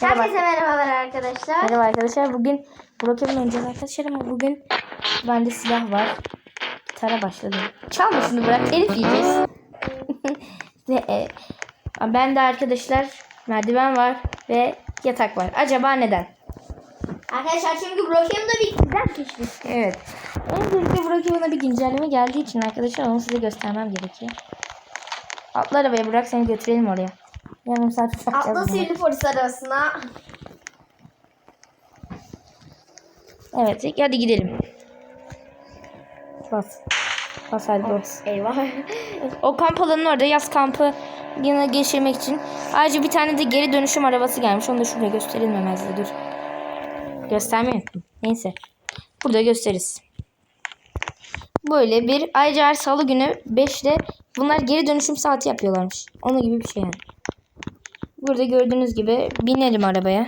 Herkese merhabalar arkadaşlar. Merhaba arkadaşlar. Bugün Brokeman oynayacağız arkadaşlar ama bugün bende silah var. Gitara başladım. Çalma şunu bırak. Elif yiyeceğiz. e, ben de arkadaşlar merdiven var ve yatak var. Acaba neden? Arkadaşlar çünkü Brokeman'da bir güzel keşif. Evet. Öncelikle Brokeman'a bir güncelleme geldiği için arkadaşlar onu size göstermem gerekiyor. Atla arabaya bırak seni götürelim oraya. Yarım saat uçakacağız. Atla bununla. sihirli polis arabasına. Evet hadi gidelim. Bas. Bas hadi bas. Eyvah. O kamp alanının orada yaz kampı yine geçirmek için. Ayrıca bir tane de geri dönüşüm arabası gelmiş. Onu da şurada size dur. Göstermeyi unuttum. Neyse. Burada gösteririz. Böyle bir ayrıca her salı günü 5'te bunlar geri dönüşüm saati yapıyorlarmış. Onun gibi bir şey yani. Burada gördüğünüz gibi binelim arabaya.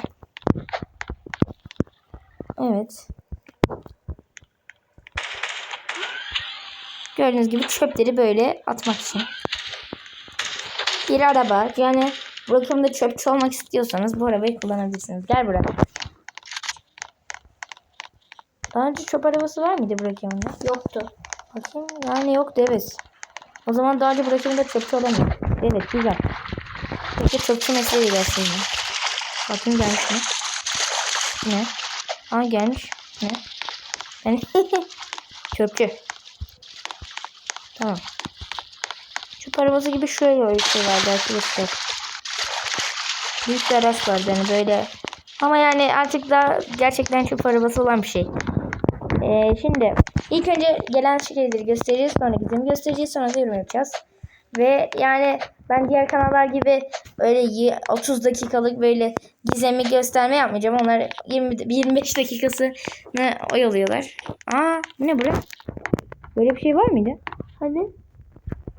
Evet. Gördüğünüz gibi çöpleri böyle atmak için. Bir araba. Yani bu rakımda çöpçü olmak istiyorsanız bu arabayı kullanabilirsiniz. Gel buraya. Daha önce çöp arabası var mıydı bu rakımda? Yoktu. Bakayım. Yani yoktu evet. O zaman daha önce bu rakımda çöpçü olamıyor. Evet güzel. Peki çöpçü mesleği gelsin. Bakayım gelmiş mi? Ne? Aa gelmiş. Ne? Yani çöpçü. Tamam. Çöp arabası gibi şöyle bir şey vardı arkadaşlar. Büyük bir araç vardı yani böyle. Ama yani artık da gerçekten çöp arabası olan bir şey. Ee, şimdi ilk önce gelen şeyleri göstereceğiz. Sonra gizemi göstereceğiz. Sonra da yorum yapacağız. Ve yani ben diğer kanallar gibi öyle y- 30 dakikalık böyle gizemi gösterme yapmayacağım. Onlar 20 25 dakikası ne oyalıyorlar. Aa ne bura? Böyle bir şey var mıydı? Hadi.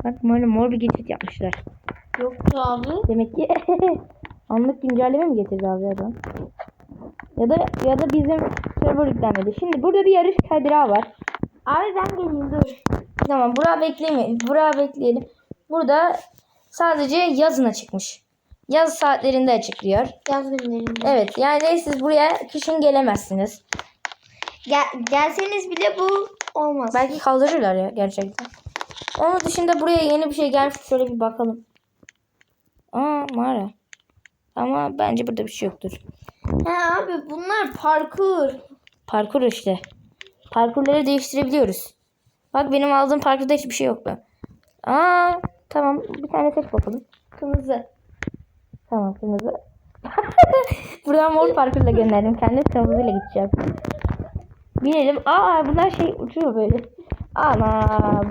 Bak böyle mor bir geçit yapmışlar. Yoktu abi. Demek ki anlık güncelleme mi getirdi abi adam? Ya da ya da bizim server yüklenmedi. Şimdi burada bir yarış kadra var. Abi ben geleyim dur. Tamam bura bekleyelim. Bura bekleyelim. Burada sadece yazına çıkmış. Yaz saatlerinde açıklıyor. Yaz günlerinde. Evet yani siz buraya kışın gelemezsiniz. Gel, gelseniz bile bu olmaz. Belki kaldırırlar ya gerçekten. Onun dışında buraya yeni bir şey gelmiş. Şöyle bir bakalım. Aa mağara. Ama bence burada bir şey yoktur. He abi bunlar parkur. Parkur işte. Parkurları değiştirebiliyoruz. Bak benim aldığım parkurda hiçbir şey yoktu. Aa tamam bir tane seç bakalım. Kırmızı. Tamam kırmızı. Buradan mor parkurla gönderdim. Kendim kırmızıyla gideceğim. Binelim. Aa bunlar şey uçuyor böyle. Ana.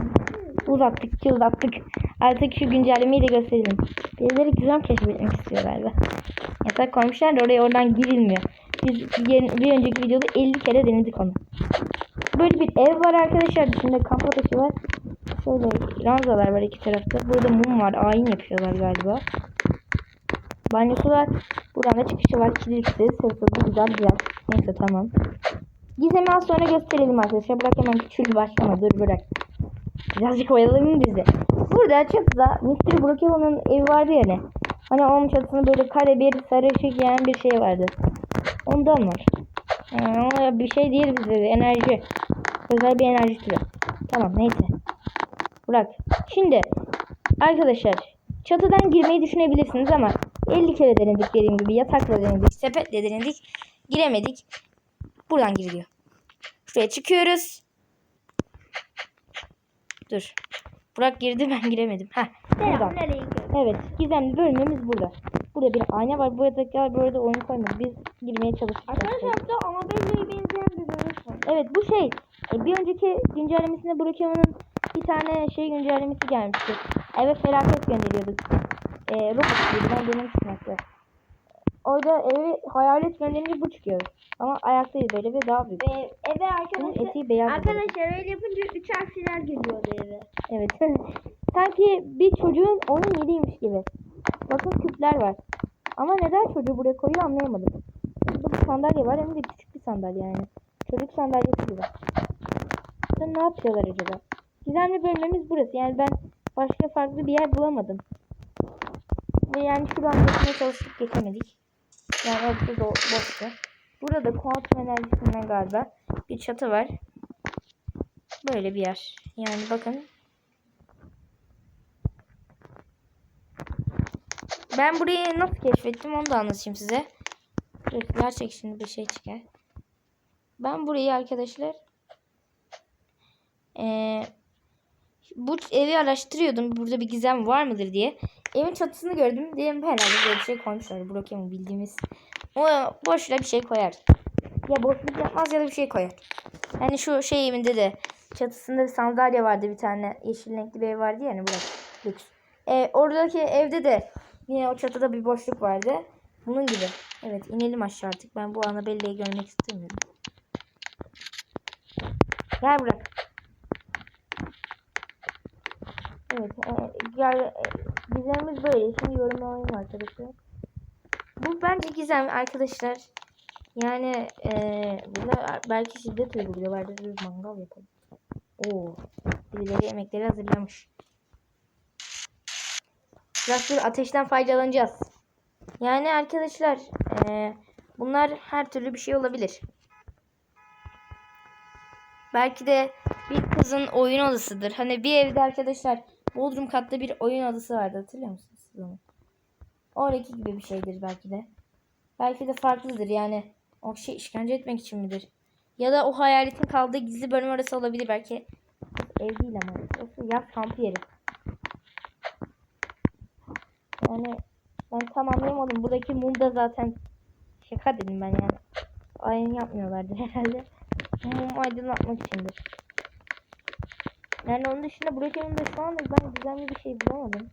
Uzattık uzattık. Artık şu güncellemeyi de gösterelim. Birileri güzel keşfetmek istiyor galiba. Yatak koymuşlar da oraya oradan girilmiyor. Biz bir önceki videoda 50 kere denedik onu. Böyle bir ev var arkadaşlar. Içinde kamp ateşi var. Şöyle ranzalar var iki tarafta. Burada mum var. Ayin yapıyorlar galiba. Banyosu var. Buradan da çıkışı var. Kilitli, sırtlı, güzel bir yer. Neyse tamam. Gizemi az sonra gösterelim arkadaşlar. Bırak hemen küçül başlama. Dur bırak. Birazcık oyalayalım bizi. Burada çatıda Mr. Brookhaven'ın evi vardı ya ne? Hani onun çatısında böyle kare bir sarı ışık yanan bir şey vardı. Ondan var. Ee, bir şey değil bize de enerji. Özel bir enerji türü. Tamam neyse. Bırak. Şimdi arkadaşlar çatıdan girmeyi düşünebilirsiniz ama 50 kere denedik dediğim gibi yatakla denedik, sepetle denedik. Giremedik. Buradan giriliyor. Şuraya çıkıyoruz. Dur. Burak girdi ben giremedim. Heh, buradan. Evet, gizemli bölümümüz burada. Burada bir ayna var. Bu yataklar burada oyunu koymadı. Biz girmeye çalıştık. Arkadaşlar burada Anadolu'ya benzeyen bir bölüm var. Evet bu şey. e, Bir önceki güncellemesinde Brokeman'ın bir tane şey güncellemesi gelmişti. Eve felaket gönderiyorduk. E, Robot gibi ben denemiştim hatta. Orada evi hayalet gönderince bu çıkıyor. Ama ayaktayız böyle ve daha büyük. Ve eve Bunun arkadaşlar eti beyaz. Arkadaşlar öyle yapınca üç harfler geliyordu eve. Evet. Sanki bir çocuğun oyun yeriymiş gibi. Bakın küpler var. Ama neden çocuğu buraya koyuyor anlayamadım. Burada bir sandalye var hem de küçük bir sandalye yani. Çocuk sandalyesi gibi. Sen ne yapıyorlar acaba? Gizemli bölmemiz burası. Yani ben başka farklı bir yer bulamadım. Ve yani şuradan geçmeye çalıştık geçemedik. Yani orası da boştu. Burada da kuantum enerjisinden galiba bir çatı var. Böyle bir yer. Yani bakın. Ben burayı nasıl keşfettim onu da anlatayım size. Gerçek şimdi bir şey çıkar. Ben burayı arkadaşlar eee, bu evi araştırıyordum. Burada bir gizem var mıdır diye. Evin çatısını gördüm. Dedim herhalde böyle bir şey koymuşlar. Brokeman bildiğimiz. O boşuna bir şey koyar. Ya boşluk yapmaz ya da bir şey koyar. Yani şu şey evinde de çatısında bir sandalye vardı bir tane. Yeşil renkli bir ev vardı ya hani burası. Lüks. E, oradaki evde de yine o çatıda bir boşluk vardı. Bunun gibi. Evet inelim aşağı artık. Ben bu Annabelle'yi görmek istemiyorum. Gel bırak. Evet. E, gel, gizemimiz böyle. Şimdi yorumlamayayım arkadaşlar. Bu bence gizem arkadaşlar. Yani e, burada belki şiddet uyguluyorlardır. Bir mangal yapalım. Oo. Birileri yemekleri hazırlamış. Biraz dur ateşten faydalanacağız. Yani arkadaşlar e, bunlar her türlü bir şey olabilir. Belki de bir kızın oyun odasıdır. Hani bir evde arkadaşlar Bodrum katta bir oyun odası vardı hatırlıyor musunuz siz onu? Oradaki gibi bir şeydir belki de. Belki de farklıdır yani. O şey işkence etmek için midir? Ya da o hayaletin kaldığı gizli bölüm orası olabilir belki. Ev değil ama. Orası yaz kampı yeri. Yani ben tam anlayamadım. Buradaki mum da zaten şaka dedim ben yani. Ayın yapmıyorlardır herhalde. Mum aydınlatmak içindir. Yani onun dışında Brokeman'ın da şu anda ben güzel bir şey bulamadım.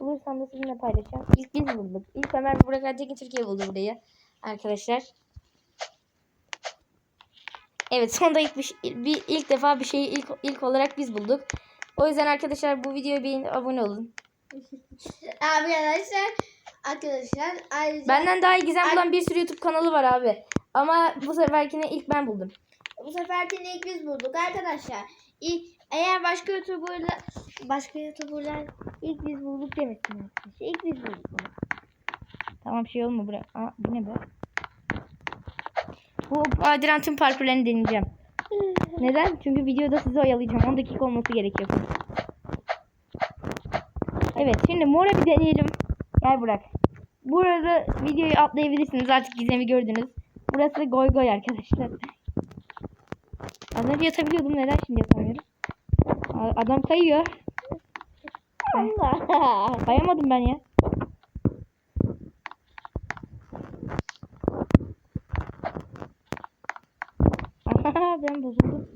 Bulursam da sizinle paylaşacağım. İlk biz bulduk. İlk Ömer Burak Ertekin Türkiye buldu burayı. Arkadaşlar. Evet sonunda ilk, bir, şey- bir, ilk defa bir şeyi ilk, ilk olarak biz bulduk. O yüzden arkadaşlar bu videoya beğenip abone olun. Arkadaşlar. Arkadaşlar. Ayrıca Benden daha iyi gizem bulan bir sürü YouTube kanalı var abi. Ama bu seferkine ilk ben buldum. bu seferkini ilk biz bulduk arkadaşlar. İlk, eğer başka youtuberlar başka youtuberlar ilk biz bulduk demesin. İlk biz bulduk bunu. Tamam şey olma buraya. Aa, bu ne be? Bu Adiran tüm parkurlarını deneyeceğim. Neden? Çünkü videoda sizi oyalayacağım. 10 dakika olması gerekiyor. Evet şimdi mora bir deneyelim. Gel bırak. Burada videoyu atlayabilirsiniz. Artık gizemi gördünüz. Burası goy goy arkadaşlar. Az önce yatabiliyordum. Neden şimdi yapamıyorum? Adam kayıyor. Allah. Kayamadım ben ya. ben bozuldum.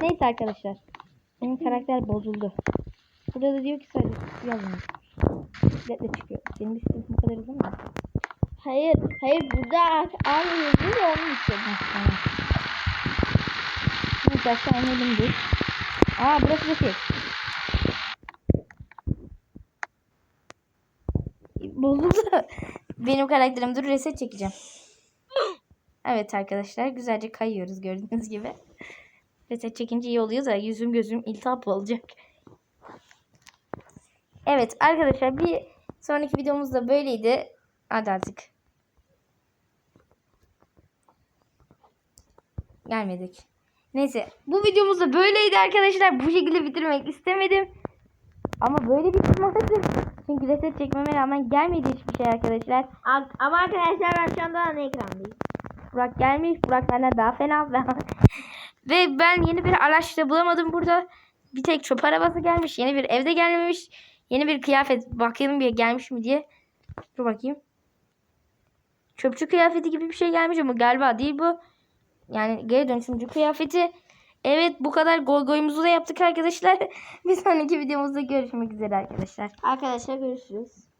Neyse arkadaşlar. Benim karakter bozuldu. Burada da diyor ki sadece yazın. Biletle çıkıyor. Senin istedim bu kadar değil mi? Hayır, hayır burada aynı yazıyor ya onun için. Aşağı inelim dur. Aa burası da şey. Bozuldu. Benim karakterim dur reset çekeceğim. Evet arkadaşlar güzelce kayıyoruz gördüğünüz gibi. Reset çekince iyi oluyor da yüzüm gözüm iltihap olacak. Evet arkadaşlar bir sonraki videomuz da böyleydi. Hadi artık. Gelmedik. Neyse bu videomuz da böyleydi arkadaşlar. Bu şekilde bitirmek istemedim. Ama böyle bitirmezdim. Çünkü reset çekmeme rağmen gelmedi hiçbir şey arkadaşlar. Ama arkadaşlar ben şu anda ana ekrandayım. Burak gelmiş. Burak benden daha fena. Ve ben yeni bir araç da bulamadım burada. Bir tek çöp arabası gelmiş. Yeni bir evde gelmemiş. Yeni bir kıyafet. Bakalım bir gelmiş mi diye. Dur bakayım. Çöpçü kıyafeti gibi bir şey gelmiş ama galiba değil bu. Yani geri dönüşümcü kıyafeti. Evet bu kadar goy goyumuzu da yaptık arkadaşlar. bir sonraki videomuzda görüşmek üzere arkadaşlar. Arkadaşlar görüşürüz.